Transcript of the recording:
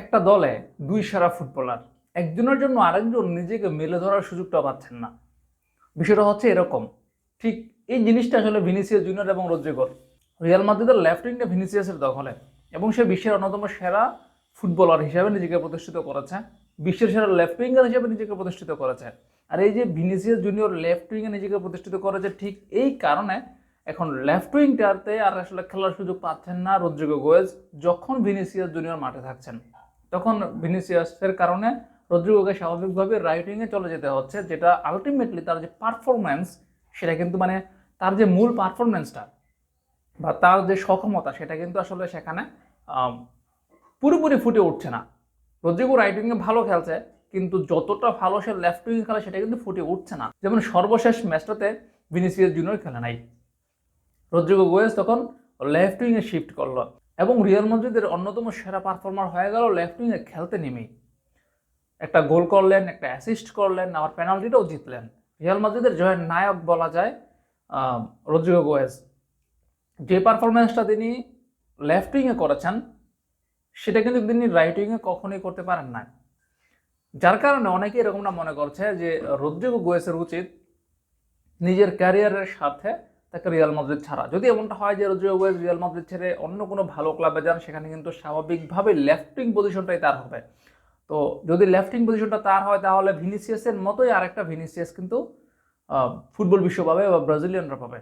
একটা দলে দুই সেরা ফুটবলার, একজনের জন্য আরেকজন নিজেকে মেলে ধরার সুযোগটা পাচ্ছেন না। বিষয়টা হচ্ছে এরকম, ঠিক এই জিনিসটা আসলে ভিনিসিয়াস জুনিয়র এবং রদ্রিগর, রিয়াল মাদ্রিদের লেফট উইংটা ভিনিসিয়াসের দখলে এবং সে বিশ্বের অন্যতম সেরা ফুটবলার হিসাবে নিজেকে প্রতিষ্ঠিত করেছে, বিশ্বের সেরা লেফট উইঙ্গার হিসেবে নিজেকে প্রতিষ্ঠিত করেছে। আর এই যে ভিনিসিয়াস জুনিয়র লেফট উইংয়ে নিজেকে প্রতিষ্ঠিত করেছে, ঠিক এই কারণে এখন লেফট উইংটাতে আর আসলে খেলার সুযোগ পাচ্ছেন না রদ্রিগো গোয়েজ যখন ভিনিসিয়াস জুনিয়র মাঠে থাকছেন। তখন ভিনিসিয়াসের কারণে রদ্রিগোকে স্বাভাবিকভাবে রাইটিংয়ে চলে যেতে হচ্ছে, যেটা আলটিমেটলি তার যে পারফরম্যান্স সেটা কিন্তু মানে তার যে মূল পারফরম্যান্সটা বা তার যে সক্ষমতা, সেটা কিন্তু আসলে সেখানে পুরোপুরি ফুটে উঠছে না। রদ্রিগো রাইটিংয়ে ভালো খেলছে, কিন্তু যতটা ভালো সে লেফট উইং খেলে, সেটা কিন্তু ফুটে উঠছে না। যেমন সর্বশেষ ম্যাচটাতে ভিনিসিয়াস জুনিয়র খেলে নাই। রদ্রিগো গোয়েস তখন লেফট উইংয়ে শিফট করল। এবং রিয়াল মাদ্রিদের অন্যতম সেরা পারফর্মার হয়ে গেল লেফট উইংয়ে খেলতে নেমেই। একটা গোল করলেন, একটা অ্যাসিস্ট করলেন, আবার পেনাল্টিটাও জিতলেন। রিয়াল মাদ্রিদের জয়ের নায়ক বলা যায় রদ্রিগো গোয়েস যে পারফরমেন্সটা তিনি লেফট উইংয়ে করেছেন, সেটা কিন্তু তিনি রাইট উইংয়ে কখনোই করতে পারেন না যার কারণে অনেকে এরকমটা মনে করছে যে রদ্রিগো গোয়েসের উচিত নিজের ক্যারিয়ারের সাথে তাকে রিয়াল মাদ্রিদ ছাড়া। যদি এমনটা হয় যে রদ্রিগো রিয়াল মাদ্রিদ ছেড়ে অন্য কোনো ভালো ক্লাবে যান, সেখানে কিন্তু স্বাভাবিকভাবে লেফটিং পজিশনটাই তার হবে। তো যদি লেফটিং পজিশনটা তার হয়, তাহলে ভিনিসিয়াসের মতোই আরেকটা ভিনিসিয়াস কিন্তু ফুটবল বিশ্ব পাবে বা ব্রাজিলিয়ানরা পাবে।